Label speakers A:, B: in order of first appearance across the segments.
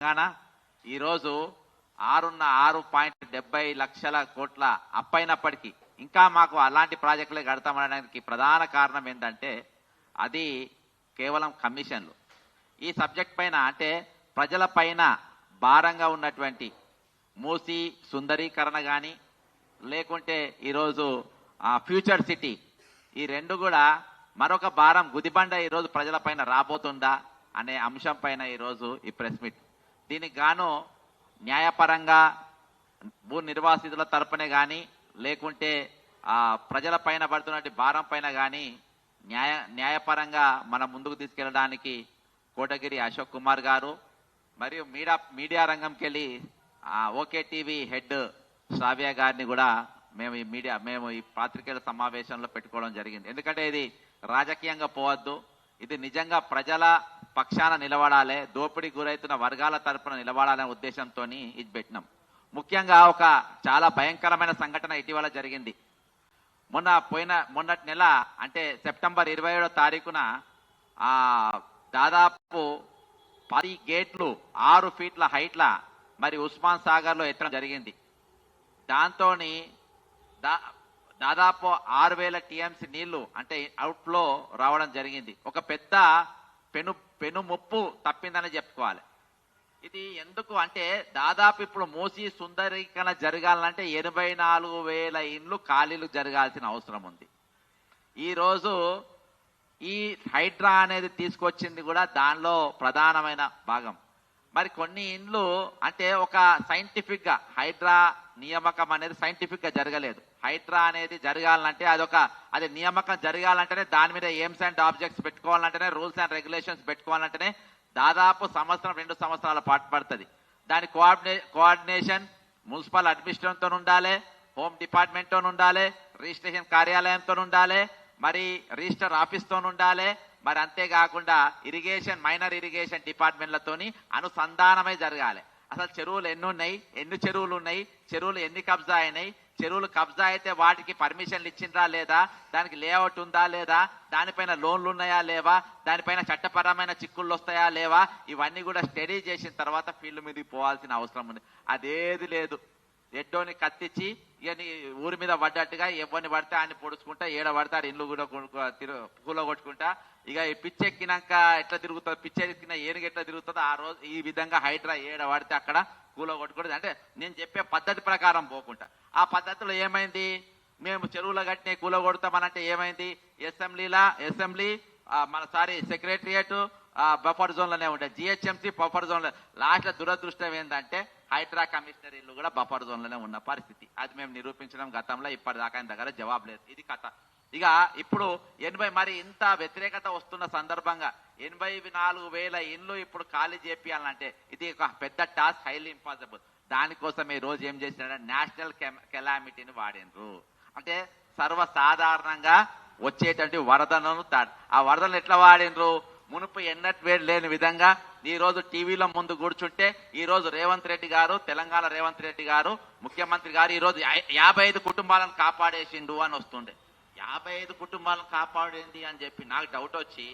A: తెలంగాణ ఈరోజు ఆరున్న ఆరు పాయింట్ డెబ్బై లక్షల కోట్ల అప్పైనప్పటికీ ఇంకా మాకు అలాంటి ప్రాజెక్టులే కడతామనడానికి ప్రధాన కారణం ఏంటంటే అది కేవలం కమిషన్లు. ఈ సబ్జెక్ట్ పైన అంటే ప్రజల పైన భారంగా ఉన్నటువంటి మూసి సుందరీకరణ కానీ లేకుంటే ఈరోజు ఫ్యూచర్ సిటీ ఈ రెండు కూడా మరొక భారం గుదిబండ ఈరోజు ప్రజలపైన రాబోతుందా అనే అంశం పైన ఈరోజు ఈ ప్రెస్ మీట్ దీనికి గాను న్యాయపరంగా భూ నిర్వాసితుల తరపునే కానీ లేకుంటే ఆ ప్రజల పైన పడుతున్నటువంటి భారం పైన కానీ న్యాయ న్యాయపరంగా మనం ముందుకు తీసుకెళ్ళడానికి కోటగిరి అశోక్ కుమార్ గారు మరియు మీడియా మీడియా రంగంకి వెళ్ళి ఓకే టీవీ హెడ్ శ్రావ్య గారిని కూడా మేము ఈ మీడియా మేము ఈ పాత్రికేయుల సమావేశంలో పెట్టుకోవడం జరిగింది. ఎందుకంటే ఇది రాజకీయంగా పోవద్దు. ఇది నిజంగా ప్రజల పక్షాన నిలబడాలి దోపిడీ గురవుతున్న వర్గాల తరపున నిలబడాలనే ఉద్దేశంతో ఇది పెట్టినాం. ముఖ్యంగా ఒక చాలా భయంకరమైన సంఘటన ఇటీవల జరిగింది. మొన్న పోయిన మొన్నటి నెల అంటే సెప్టెంబర్ ఇరవై ఏడో తారీఖున దాదాపు పది గేట్లు ఆరు ఫీట్ల హైట్ల మరి ఉస్మాన్ సాగర్లో ఎత్తడం జరిగింది. దాంతో దా దాదాపు ఆరు వేల టీఎంసీ నీళ్ళు అంటే అవుట్లో రావడం జరిగింది. ఒక పెద్ద పెను పెను ముప్పు తప్పిందని చెప్పుకోవాలి. ఇది ఎందుకు అంటే దాదాపు ఇప్పుడు మూసి సుందరీకరణ జరగాలంటే ఎనభై నాలుగు వేల ఇండ్లు ఖాళీలు జరగాల్సిన అవసరం ఉంది. ఈరోజు ఈ హైడ్రా అనేది తీసుకొచ్చింది కూడా దానిలో ప్రధానమైన భాగం. మరి కొన్ని ఇండ్లు అంటే ఒక సైంటిఫిక్గా హైడ్రా నియామకం అనేది సైంటిఫిక్గా జరగలేదు. హైడ్రా అనేది జరగాలంటే అదొక అది నియామకం జరగాలంటేనే దాని మీద ఎయిమ్స్ అండ్ ఆబ్జెక్ట్స్ పెట్టుకోవాలంటేనే రూల్స్ అండ్ రెగ్యులేషన్స్ పెట్టుకోవాలంటేనే దాదాపు సంవత్సరం రెండు సంవత్సరాల పాటు పడుతుంది. దాని కోఆర్డినే కోఆర్డినేషన్ మున్సిపల్ అడ్మినిస్ట్రేషన్తో ఉండాలి హోమ్ డిపార్ట్మెంట్తో ఉండాలి రిజిస్ట్రేషన్ కార్యాలయంతో ఉండాలి మరి రిజిస్టర్ ఆఫీస్తో ఉండాలి మరి అంతేకాకుండా ఇరిగేషన్ మైనర్ ఇరిగేషన్ డిపార్ట్మెంట్లతోని అనుసంధానమై జరగాలి. అసలు చెరువులు ఎన్ని ఉన్నాయి? ఎన్ని చెరువులు ఉన్నాయి? చెరువులు ఎన్ని కబ్జా అయినాయి చెరువులు కబ్జా అయితే వాటికి పర్మిషన్లు ఇచ్చిండ్రా లేదా? దానికి లేఅవుట్ ఉందా లేదా? దానిపైన లోన్లు ఉన్నాయా లేవా? దానిపైన చట్టపరమైన చిక్కుళ్ళు వస్తాయా లేవా? ఇవన్నీ కూడా స్టడీ చేసిన తర్వాత ఫీల్డ్ మీదకి పోవాల్సిన అవసరం ఉంది. అదేది లేదు. ఎడ్డోని కత్తిచ్చి ఇక ఊరి మీద పడ్డట్టుగా ఎవరిని పడితే ఆయన పొడుచుకుంటా ఏడ పడతారు ఇల్లు కూడా కొనుక్కో- కూల కొట్టుకుంటా ఇక ఈ పిచ్చి ఎక్కినాక ఎట్లా తిరుగుతుంది? పిచ్చి ఎక్కిన ఏనుగు ఎట్లా తిరుగుతుందో ఆ రోజు ఈ విధంగా హైడ్రా ఏడ పడితే అక్కడ కూల కొట్టుకుంటుంది అంటే నేను చెప్పే పద్ధతి ప్రకారం పోకుండా ఆ పద్ధతిలో ఏమైంది? మేము చెరువులో కట్టిన కూల కొడతామనంటే ఏమైంది? అసెంబ్లీలా అసెంబ్లీ మన సారీ సెక్రటరియట్ బఫర్ జోన్లోనే ఉంటాయి. జిహెచ్ఎంసీ బఫర్ జోన్ లాస్ట్లో లాస్ట్ దురదృష్టం ఏంటంటే హైడ్రా కమిషనర్ ఇల్లు కూడా బఫర్ జోన్లోనే ఉన్న పరిస్థితి. అది మేము నిరూపించడం గతంలో ఇప్పటిదాకా ఆయన దగ్గర జవాబు లేదు. ఇది కథ. ఇక ఇప్పుడు ఎనభై మరి ఇంత వ్యతిరేకత వస్తున్న సందర్భంగా ఎనభై నాలుగు వేల ఇండ్లు ఇప్పుడు ఖాళీ చేపియాలంటే ఇది ఒక పెద్ద టాస్క్ హైలీ ఇంపాసిబుల్ దానికోసం ఈ రోజు ఏం చేసినారంటే నేషనల్ కెలామిటీని వాడినరు. అంటే సర్వసాధారణంగా వచ్చేటువంటి వరదలను ఆ వరదలను ఎట్లా వాడినరు? మునుపు ఎన్నట్ వేడి లేని విధంగా ఈ రోజు టీవీలో ముందు కూర్చుంటే ఈ రోజు రేవంత్ రెడ్డి గారు తెలంగాణ రేవంత్ రెడ్డి గారు ముఖ్యమంత్రి గారు ఈ రోజు యాభై ఐదు కుటుంబాలను కాపాడేసిండు అని వస్తుండే. యాభై ఐదు కుటుంబాలను కాపాడింది అని చెప్పి నాకు డౌట్ వచ్చి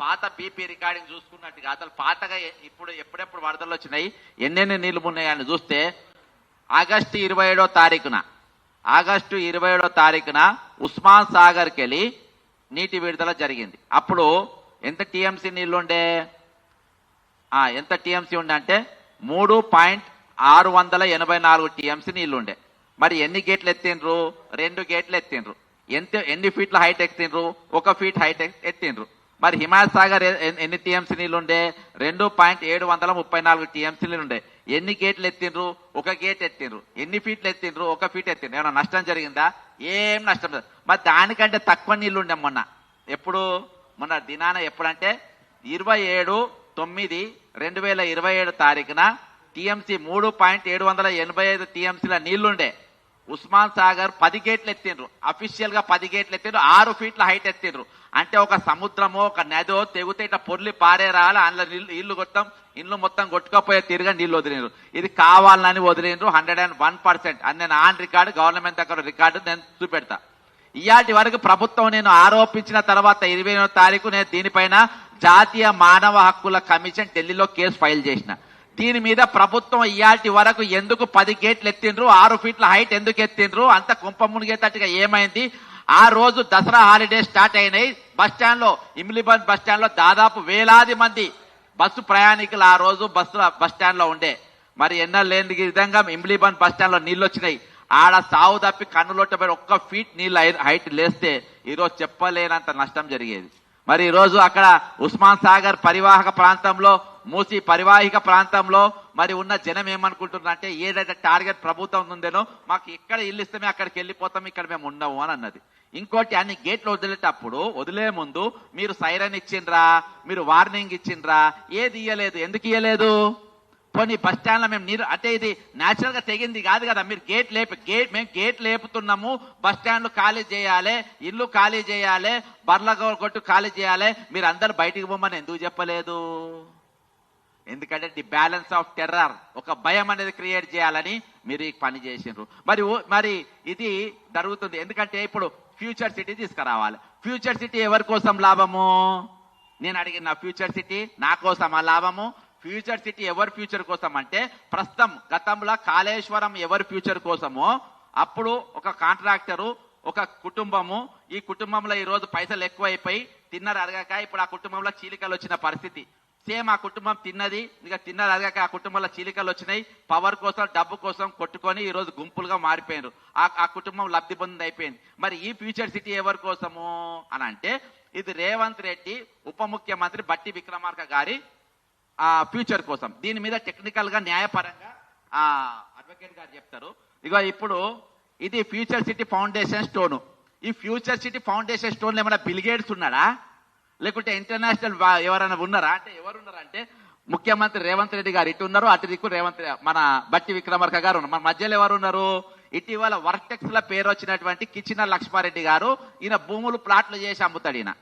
A: పాత బీపీ రికార్డింగ్ చూసుకున్నట్టుగా అసలు పాతగా ఇప్పుడు ఎప్పుడెప్పుడు వరదలు వచ్చినాయి? ఎన్నెన్ని నీళ్ళు ఉన్నాయని చూస్తే ఆగస్టు ఇరవై ఏడో తారీఖున. ఆగస్టు ఇరవై ఏడో తారీఖున ఉస్మాన్ సాగర్కి వెళ్ళి నీటి విడుదల జరిగింది. అప్పుడు ఎంత టీఎంసీ నీళ్ళు ఉండే? ఎంత టీఎంసీ ఉండే అంటే మూడు పాయింట్ ఆరు వందల ఎనభై నాలుగు టీఎంసీ నీళ్ళు ఉండే. మరి ఎన్ని గేట్లు ఎత్తిండ్రు? రెండు గేట్లు ఎత్తిండ్రు. ఎంత ఎన్ని ఫీట్ల హైట్ ఎత్తిండ్రు ఒక ఫీట్ హైట్ ఎత్తిండ్రు మరి హిమాయత్ సాగర్ ఎన్ని- టీఎంసీ నీళ్ళు ఉండే రెండు పాయింట్ ఏడు వందల ముప్పై నాలుగు టీఎంసీ నీళ్ళు ఉండే ఎన్ని గేట్లు ఎత్తిండ్రు ఒక గేట్ ఎత్తిండ్రు ఎన్ని ఫీట్లు ఎత్తిండ్రు ఒక ఫీట్ ఎత్తిండ్రు ఏమైనా నష్టం జరిగిందా? ఏం నష్టం మరి దానికంటే తక్కువ నీళ్ళు ఉండే మొన్న. ఎప్పుడు? మొన్న దినాన ఎప్పుడంటే ఇరవై ఏడు తొమ్మిది రెండు వేల ఇరవై ఏడు తారీఖున టీఎంసీ మూడు పాయింట్ ఏడు వందల ఎనభై ఐదు టీఎంసీల నీళ్ళుండే ఉస్మాన్ సాగర్ పది గేట్లు ఎత్తిండ్రు. అఫీషియల్గా పది గేట్లు ఎత్తిండ్రు. ఆరు ఫీట్ల హైట్ ఎత్తిండ్రు. అంటే ఒక సముద్రమో ఒక నదో తెగితే ఇట్లా పొర్లి పారే రాలి అందులో నీళ్ళు ఇల్లు మొత్తం ఇల్లు మొత్తం కొట్టుకపోయే తిరిగా నీళ్ళు వదిలిండ్రు. ఇది కావాలని వదిలిండ్రు హండ్రెడ్ అండ్ వన్ పర్సెంట్ అని నేను ఆన్ రికార్డు గవర్నమెంట్ దగ్గర రికార్డు నేను చూపెడతా. ఇయాటి వరకు ప్రభుత్వం నేను ఆరోపించిన తర్వాత ఇరవై తారీఖు నేను దీనిపైన జాతీయ మానవ హక్కుల కమిషన్ ఢిల్లీలో కేసు ఫైల్ చేసిన. దీని మీద ప్రభుత్వం ఇయాల్టి వరకు ఎందుకు పది గేట్లు ఎత్తిండ్రు? ఆరు ఫీట్ల హైట్ ఎందుకు ఎత్తిండ్రు? అంత కుంప మునిగేటట్టుగా ఏమైంది? ఆ రోజు దసరా హాలిడే స్టార్ట్ అయినాయి. బస్ స్టాండ్లో ఇమ్లిబంద్ బస్ స్టాండ్లో దాదాపు వేలాది మంది బస్సు ప్రయాణికులు ఆ రోజు బస్సు బస్ స్టాండ్లో ఉండే. మరి ఎన్నో లేని విధంగా ఇమ్లిబంద్ బస్ స్టాండ్లో నీళ్ళు వచ్చినాయి. ఆడ సావు తప్పి కన్నులొట్టబడి ఒక్క ఫీట్ నీళ్ళు హైట్ లేస్తే ఈరోజు చెప్పలేనంత నష్టం జరిగేది. మరి ఈరోజు అక్కడ ఉస్మాన్ సాగర్ పరివాహక ప్రాంతంలో మూసి పరివాహిక ప్రాంతంలో మరి ఉన్న జనం ఏమనుకుంటున్నారంటే ఏదైతే టార్గెట్ ప్రభుత్వం ఉందేనో మాకు ఎక్కడ ఇల్లు ఇస్తే మేము అక్కడికి వెళ్ళిపోతాం ఇక్కడ మేము ఉండము అని అన్నది. ఇంకోటి అన్ని గేట్లు వదిలేటప్పుడు వదిలే ముందు మీరు సైరన్ ఇచ్చిండ్రా మీరు వార్నింగ్ ఇచ్చిండ్రా ఏది ఇయ్యలేదు ఎందుకు ఇయ్యలేదు? పోనీ బస్ స్టాండ్లో మేము నీరు అంటే ఇది నేచురల్గా తెగింది కాదు కదా. మీరు గేట్ లేపి గేట్ మేము గేట్ లేపుతున్నాము. బస్ స్టాండ్లు ఖాళీ చేయాలి ఇల్లు ఖాళీ చేయాలి బర్ల కొట్టు ఖాళీ చేయాలి. మీరు అందరు బయటికి పోమని ఎందుకు చెప్పలేదు? ఎందుకంటే ది బ్యాలెన్స్ ఆఫ్ టెర్రర్ ఒక భయం అనేది క్రియేట్ చేయాలని మీరు ఈ పని చేసిండ్రు. మరి మరి ఇది జరుగుతుంది. ఎందుకంటే ఇప్పుడు ఫ్యూచర్ సిటీ తీసుకురావాలి. ఫ్యూచర్ సిటీ ఎవరి కోసం లాభము? నేను అడిగిన ఫ్యూచర్ సిటీ నా కోసమా లాభము? ఫ్యూచర్ సిటీ ఎవరి ఫ్యూచర్ కోసం అంటే ప్రస్తుతం గతంలో కాళేశ్వరం ఎవరి ఫ్యూచర్ కోసమో అప్పుడు ఒక కాంట్రాక్టరు ఒక కుటుంబము. ఈ కుటుంబంలో ఈ రోజు పైసలు ఎక్కువైపోయి తిన్నరు అరగక ఇప్పుడు ఆ కుటుంబంలో చీలికలు వచ్చిన పరిస్థితి. సేమ్ ఆ కుటుంబం తిన్నది ఇక తిన్నది అరగక ఆ కుటుంబంలో చీలికలు వచ్చినాయి. పవర్ కోసం డబ్బు కోసం కొట్టుకొని ఈ రోజు గుంపులుగా మారిపోయారు ఆ ఆ కుటుంబం లబ్ధి పొంది అయిపోయింది. మరి ఈ ఫ్యూచర్ సిటీ ఎవరి కోసము అని అంటే ఇది రేవంత్ రెడ్డి ఉప ముఖ్యమంత్రి బట్టి విక్రమార్క గారి ఆ ఫ్యూచర్ కోసం. దీని మీద టెక్నికల్గా న్యాయపరంగా ఆ అడ్వకేట్ గారు చెప్తారు. ఇక ఇప్పుడు ఇది ఫ్యూచర్ సిటీ ఫౌండేషన్ స్టోన్. ఈ ఫ్యూచర్ సిటీ ఫౌండేషన్ స్టోన్ ఏమైనా బిల్గేట్స్ ఉన్నాడా? లేకుంటే ఇంటర్నేషనల్ ఎవరైనా ఉన్నారా? అంటే ఎవరు ఉన్నారా అంటే ముఖ్యమంత్రి రేవంత్ రెడ్డి గారు ఇటు ఉన్నారు అటు దిక్కు రేవంత్ మన బట్టి విక్రమార్క గారు ఉన్నారు. మన మధ్యలో ఎవరు ఉన్నారు ఇటీవల వర్టెక్స్ ల పేరు వచ్చినటువంటి కిచిన లక్ష్మారెడ్డి గారు ఈయన భూములు ప్లాట్లు చేసి అమ్ముతాడు ఈయన.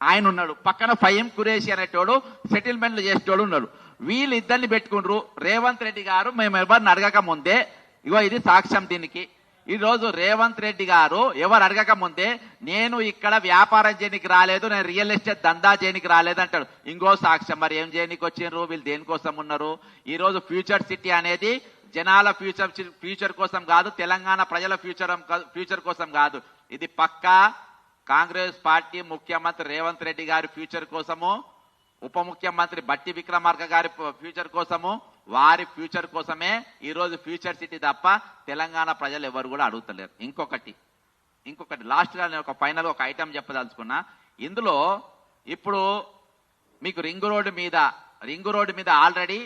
A: ఆయన ఉన్నాడు. పక్కన ఫైఎం కురేషి అనేటోడు సెటిల్మెంట్లు చేసేటోడు ఉన్నాడు. వీళ్ళిద్దరిని పెట్టుకుండ్రు. రేవంత్ రెడ్డి గారు మేము ఎవరిని అడగక ముందే ఇగో ఇది సాక్ష్యం దీనికి. ఈరోజు రేవంత్ రెడ్డి గారు ఎవరు అడగక ముందే నేను ఇక్కడ వ్యాపారం చేయనికి రాలేదు నేను రియల్ ఎస్టేట్ దందా చేయనికి రాలేదు అంటాడు. ఇంకో సాక్ష్యం మరి ఏం చేయనికి వచ్చిండ్రు? వీళ్ళు దేనికోసం ఉన్నారు? ఈరోజు ఫ్యూచర్ సిటీ అనేది జనాల ఫ్యూచర్ ఫ్యూచర్ కోసం కాదు తెలంగాణ ప్రజల ఫ్యూచర్ ఫ్యూచర్ కోసం కాదు. ఇది పక్కా కాంగ్రెస్ పార్టీ ముఖ్యమంత్రి రేవంత్ రెడ్డి గారి ఫ్యూచర్ కోసము ఉప ముఖ్యమంత్రి బట్టి విక్రమార్క గారి ఫ్యూచర్ కోసము వారి ఫ్యూచర్ కోసమే ఈరోజు ఫ్యూచర్ సిటీ తప్ప తెలంగాణ ప్రజలు ఎవరు కూడా అడుగుతలేరు. ఇంకొకటి ఇంకొకటి లాస్ట్గా నేను ఒక ఫైనల్ ఒక ఐటమ్ చెప్పదలుచుకున్నా. ఇందులో ఇప్పుడు మీకు రింగు రోడ్డు మీద రింగు రోడ్డు మీద ఆల్రెడీ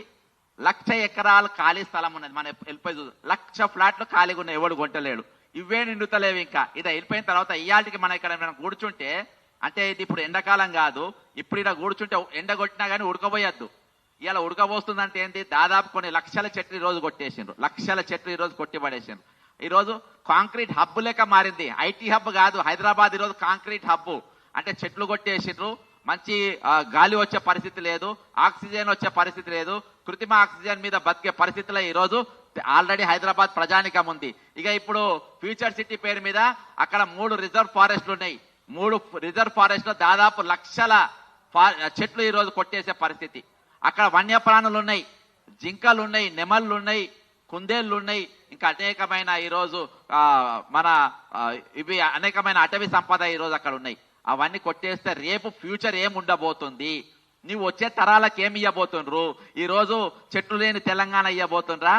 A: లక్ష ఎకరాలు ఖాళీ స్థలం ఉన్నది. మన వెళ్ళిపోయి లక్ష ఫ్లాట్లు ఖాళీగా ఉన్నాయి ఎవడు కొంటలేడు ఇవే నిండుతలేవు ఇంకా. ఇది వెళ్ళిపోయిన తర్వాత ఇయాటికి మనం ఇక్కడ మనం కూర్చుంటే అంటే ఇది ఇప్పుడు ఎండాకాలం కాదు ఇప్పుడు ఇలా కూర్చుంటే ఎండ కొట్టినా కానీ ఉడకబోయద్దు ఇలా ఉడకబోస్తుందంటే ఏంటి దాదాపు కొన్ని లక్షల చెట్లు ఈ రోజు కొట్టేసిండ్రు. లక్షల చెట్లు ఈ రోజు ఈరోజు కాంక్రీట్ హబ్ లెక్క మారింది. ఐటీ హబ్ కాదు హైదరాబాద్ ఈ రోజు కాంక్రీట్ హబ్ అంటే చెట్లు కొట్టేసిండ్రు మంచి గాలి వచ్చే పరిస్థితి లేదు ఆక్సిజన్ వచ్చే పరిస్థితి లేదు కృత్రిమ ఆక్సిజన్ మీద బతికే పరిస్థితుల్లో ఈరోజు. ఆల్రెడీ హైదరాబాద్ ప్రజానికం ఉంది. ఇక ఇప్పుడు ఫ్యూచర్ సిటీ పేరు మీద అక్కడ మూడు రిజర్వ్ ఫారెస్ట్లు ఉన్నాయి. మూడు రిజర్వ్ ఫారెస్ట్లో దాదాపు లక్షల ఫా- చెట్లు ఈరోజు కొట్టేసే పరిస్థితి. అక్కడ వన్యప్రాణులు ఉన్నాయి. జింకలు ఉన్నాయి నెమళ్ళు ఉన్నాయి కుందేళ్ళు ఉన్నాయి. ఇంకా అనేకమైన ఈరోజు మన ఇవి అనేకమైన అటవీ సంపద ఈరోజు అక్కడ ఉన్నాయి. అవన్నీ కొట్టేస్తే రేపు ఫ్యూచర్ ఏం ఉండబోతుంది నీవు వచ్చే తరాలకు ఏమి ఇవ్వబోతుండ్రు ఈరోజు చెట్లు లేని తెలంగాణ ఇవ్వబోతుండ్రా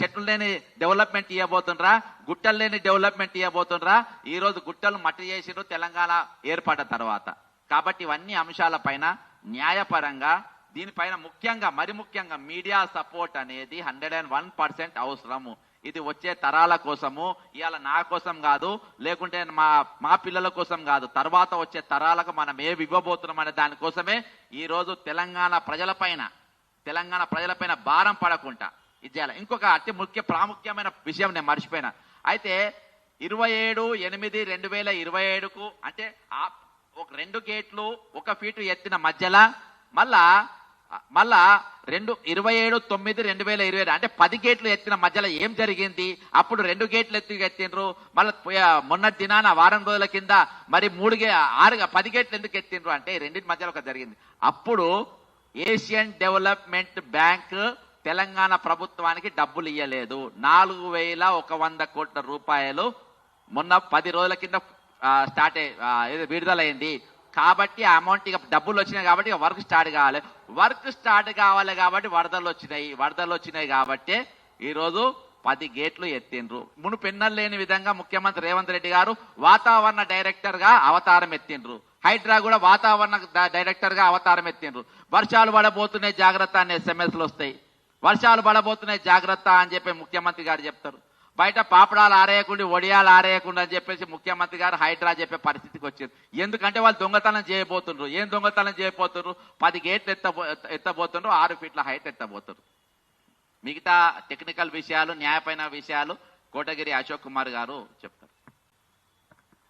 A: చెట్లు లేని డెవలప్మెంట్ ఇవ్వబోతుండ్రా గుట్టలు లేని డెవలప్మెంట్ ఇవ్వబోతుండ్రా ఈ రోజు గుట్టలు మట్టి చేసిండ్రు తెలంగాణ ఏర్పడ్డ తర్వాత. కాబట్టి ఇవన్నీ అంశాలపైన న్యాయపరంగా దీనిపైన ముఖ్యంగా మరి ముఖ్యంగా మీడియా సపోర్ట్ అనేది హండ్రెడ్ అండ్ వన్ పర్సెంట్ అవసరము. ఇది వచ్చే తరాల కోసము ఇవాళ నా కోసం కాదు లేకుంటే మా మా పిల్లల కోసం కాదు. తర్వాత వచ్చే తరాలకు మనం ఏవి ఇవ్వబోతున్నాం అనే దానికోసమే ఈరోజు రోజు తెలంగాణ ప్రజలపైన తెలంగాణ ప్రజలపైన భారం పడకుండా ఇది చేయాలి. ఇంకొక అతి ముఖ్య ప్రాముఖ్యమైన విషయం నేను మర్చిపోయినా. అయితే ఇరవై ఏడు ఎనిమిది రెండు వేల ఇరవై ఏడుకు అంటే ఆ ఒక రెండు గేట్లు ఒక ఫీటు ఎత్తిన మధ్యలో మళ్ళా మళ్ళా రెండు ఇరవై ఏడు తొమ్మిది రెండు వేల ఇరవై ఏడు అంటే పది గేట్లు ఎత్తిన మధ్యలో ఏం జరిగింది? అప్పుడు రెండు గేట్లు ఎత్తి ఎత్తిండ్రు. మళ్ళీ మొన్నటి దినాన వారం రోజుల కింద మరి మూడు గే ఆరు పది గేట్లు ఎందుకు ఎత్తిండ్రు అంటే రెండింటి మధ్యలో ఒక జరిగింది. అప్పుడు ఏషియన్ డెవలప్మెంట్ బ్యాంక్ తెలంగాణ ప్రభుత్వానికి డబ్బులు ఇవ్వలేదు నాలుగు వేల ఒక వంద కోట్ల రూపాయలు మొన్న పది రోజుల కింద స్టార్ట్ అయ్యి- విడుదలైంది. కాబట్టి ఆ అమౌంట్ ఇక డబ్బులు వచ్చినాయి కాబట్టి ఇక వర్క్ స్టార్ట్ కావాలి. వర్క్ స్టార్ట్ కావాలి కాబట్టి వరదలు వచ్చినాయి. వరదలు వచ్చినాయి కాబట్టి ఈరోజు పది గేట్లు ఎత్తిండ్రు. మును ఎన్నర్ లేని విధంగా ముఖ్యమంత్రి రేవంత్ రెడ్డి గారు వాతావరణ డైరెక్టర్గా అవతారం ఎత్తిండ్రు. హైడ్రా కూడా వాతావరణ డైరెక్టర్గా అవతారం ఎత్తిండ్రు. వర్షాలు పడబోతున్నాయి జాగ్రత్త అనే ఎస్ఎంఎస్లు వస్తాయి. వర్షాలు పడబోతున్నాయి జాగ్రత్త అని చెప్పి ముఖ్యమంత్రి గారు చెప్తారు. బయట పాపడాలు ఆరేయకుండా వడియాలు ఆరేయకుండా అని చెప్పేసి ముఖ్యమంత్రి గారు హైడ్రా చెప్పే పరిస్థితికి వచ్చింది ఎందుకంటే వాళ్ళు దొంగతనం చేయబోతుండ్రు. ఏం దొంగతనం చేయబోతుండ్రు? పది గేట్లు ఎత్తబో ఎత్తబోతుండ్రు ఆరు ఫీట్ల హైట్ ఎత్తబోతున్నారు మిగతా టెక్నికల్ విషయాలు న్యాయపైన విషయాలు కోటగిరి అశోక్ కుమార్ గారు చెప్తారు.